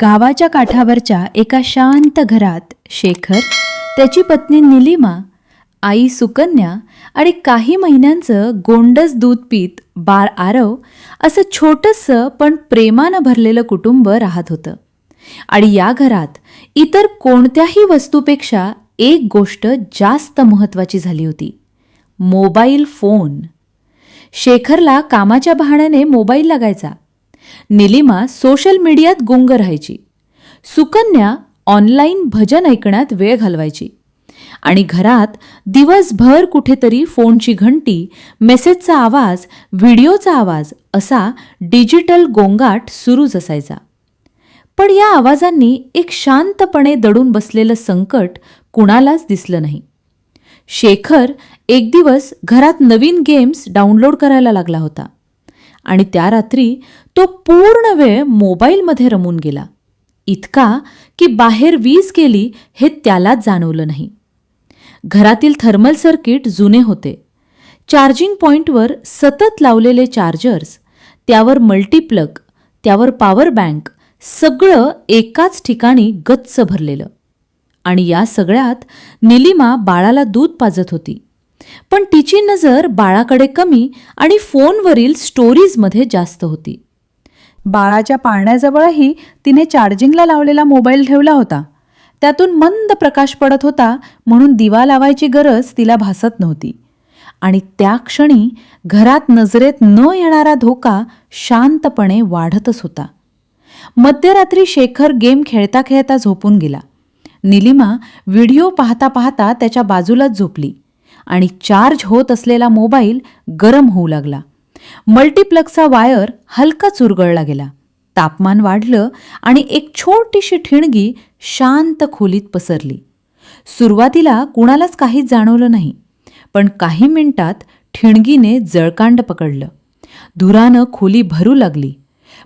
गावाच्या काठावरच्या एका शांत घरात शेखर त्याची पत्नी निलिमा आई सुकन्या आणि काही महिन्यांचं गोंडस दूध पीत बाळ आरव असं छोटंसं पण प्रेमानं भरलेलं कुटुंब राहत होतं. आणि या घरात इतर कोणत्याही वस्तूपेक्षा एक गोष्ट जास्त महत्त्वाची झाली होती. Mobile phone. शेखरला कामाच्या बहाण्याने मोबाईल लागायचा. निलिमा सोशल मीडियात गुंग राहायची. सुकन्या ऑनलाईन भजन ऐकण्यात वेळ घालवायची. आणि घरात दिवसभर कुठेतरी फोनची घंटी मेसेजचा आवाज व्हिडिओचा आवाज असा डिजिटल गोंगाट सुरूच असायचा. पण या आवाजांनी एक शांतपणे दडून बसलेलं संकट कुणालाच दिसलं नाही. शेखर एक दिवस घरात नवीन गेम्स डाउनलोड करायला लागला होता. आणि त्या रात्री तो पूर्ण वेळ मोबाईलमध्ये रमून गेला. इतका की बाहेर वीज गेली हे त्यालाच जाणवलं नाही. घरातील थर्मल सर्किट जुने होते. चार्जिंग पॉइंटवर सतत लावलेले चार्जर्स त्यावर मल्टीप्लग त्यावर पॉवर बँक सगळं एकाच ठिकाणी गच्च भरलेलं. आणि या सगळ्यात निलिमा बाळाला दूध पाजत होती. पण तिची नजर बाळाकडे कमी आणि फोनवरील स्टोरीजमध्ये जास्त होती. बाळाच्या पाळण्याजवळही तिने चार्जिंगला लावलेला मोबाईल ठेवला होता. त्यातून मंद प्रकाश पडत होता म्हणून दिवा लावायची गरज तिला भासत नव्हती. आणि त्या क्षणी घरात नजरेत न येणारा धोका शांतपणे वाढतच होता. मध्यरात्री शेखर गेम खेळता खेळता झोपून गेला. निलिमा व्हिडिओ पाहता पाहता त्याच्या बाजूलाच झोपली. आणि चार्ज होत असलेला मोबाईल गरम होऊ लागला. मल्टीप्लगचा वायर हलका चुरगळला गेला. तापमान वाढलं आणि एक छोटीशी ठिणगी शांत खोलीत पसरली. सुरुवातीला कुणालाच काहीच जाणवलं नाही पण काही मिनिटात ठिणगीने जळकांड पकडलं. धुरानं खोली भरू लागली.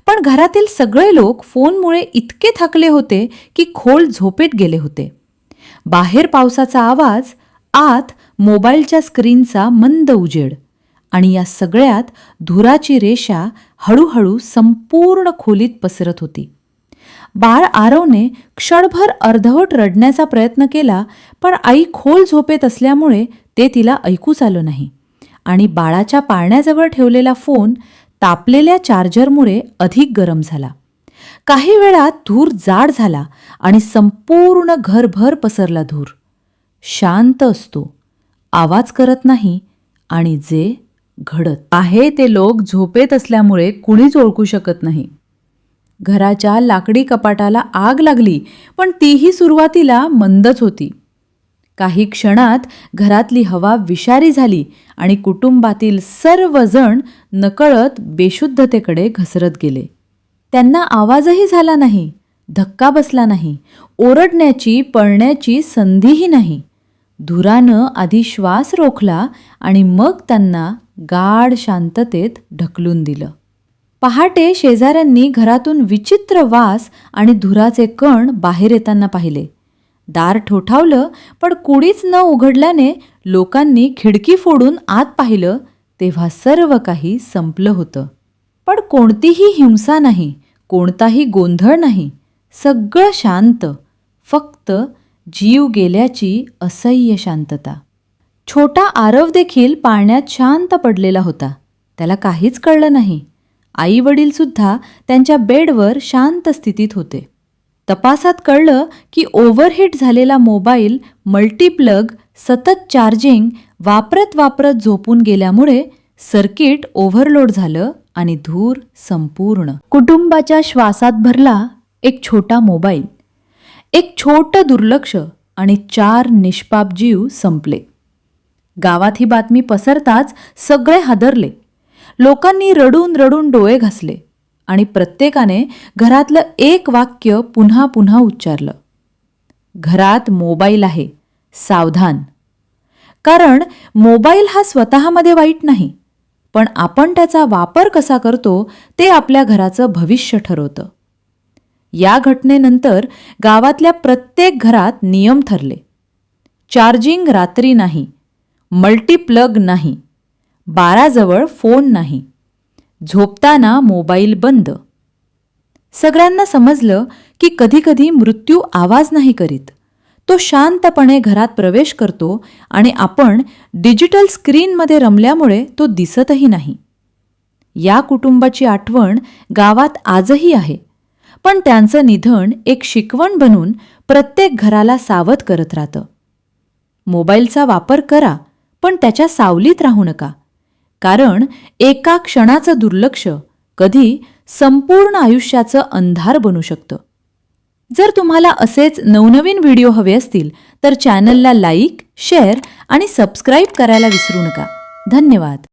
पण घरातील सगळे लोक फोनमुळे इतके थकले होते की खोल झोपेत गेले होते. बाहेर पावसाचा आवाज आत मोबाईलच्या स्क्रीनचा मंद उजेड आणि या सगळ्यात धुराची रेषा हळूहळू संपूर्ण खोलीत पसरत होती. बाळ आरवने क्षणभर अर्धवट रडण्याचा प्रयत्न केला पण आई खोल झोपेत असल्यामुळे ते तिला ऐकूच आलं नाही आणि बाळाच्या पाळण्याजवळ ठेवलेला फोन तापलेल्या चार्जरमुळे अधिक गरम झाला. काही वेळात धूर जाड झाला आणि संपूर्ण घरभर पसरला धूर. शांत असतो. आवाज करत नाही आणि जे घडत आहे ते लोक झोपेत असल्यामुळे कुणीच ओळखू शकत नाही. घराच्या लाकडी कपाटाला आग लागली पण तीही सुरुवातीला मंदच होती. काही क्षणात घरातली हवा विषारी झाली आणि कुटुंबातील सर्वजण नकळत बेशुद्धतेकडे घसरत गेले. त्यांना आवाजही झाला नाही धक्का बसला नाही ओरडण्याची पळण्याची संधीही नाही. धुरानं आधी श्वास रोखला आणि मग त्यांना गाढ शांततेत ढकलून दिलं. पहाटे शेजाऱ्यांनी घरातून विचित्र वास आणि धुराचे कण बाहेर येताना पाहिले. दार ठोठावलं पण कुणीच न उघडल्याने लोकांनी खिडकी फोडून आत पाहिलं तेव्हा सर्व काही संपलं होतं. पण कोणतीही हिंसा नाही कोणताही गोंधळ नाही. सगळं शांत फक्त जीव गेल्याची असह्य शांतता. छोटा आरव देखील पाळण्यात शांत पडलेला होता. त्याला काहीच कळलं नाही. आई वडीलसुद्धा त्यांच्या बेडवर शांत स्थितीत होते. तपासात कळलं की ओव्हरहीट झालेला मोबाईल मल्टीप्लग सतत चार्जिंग वापरत वापरत झोपून गेल्यामुळे सर्किट ओव्हरलोड झालं आणि धूर संपूर्ण. कुटुंबाच्या श्वासात भरला एक छोटा मोबाईल. एक छोटं दुर्लक्ष आणि चार निष्पाप जीव संपले. गावात ही बातमी पसरताच सगळे हादरले. लोकांनी रडून रडून डोळे घासले आणि प्रत्येकाने घरातलं एक वाक्य पुन्हा पुन्हा उच्चारलं. घरात मोबाईल आहे. सावधान. कारण मोबाईल हा स्वतःमध्ये वाईट नाही पण आपण त्याचा वापर कसा करतो ते आपल्या घराचं भविष्य ठरवतं. या घटनेनंतर गावातल्या प्रत्येक घरात नियम ठरले. चार्जिंग रात्री नाही मल्टीप्लग नाही बाराजवळ फोन नाही झोपताना मोबाईल बंद. सगळ्यांना समजलं की कधीकधी मृत्यू आवाज नाही करीत. तो शांतपणे घरात प्रवेश करतो आणि आपण डिजिटल स्क्रीनमध्ये रमल्यामुळे तो दिसतही नाही. या कुटुंबाची आठवण गावात आजही आहे. पण त्यांचं निधन एक शिकवण बनून प्रत्येक घराला सावध करत राहतं. मोबाईलचा वापर करा पण त्याच्या सावलीत राहू नका. कारण एका क्षणाचं दुर्लक्ष कधी संपूर्ण आयुष्याचं अंधार बनू शकतं. जर तुम्हाला असेच नवनवीन व्हिडिओ हवे असतील तर चॅनलला लाईक शेअर आणि सबस्क्राईब करायला विसरू नका. धन्यवाद.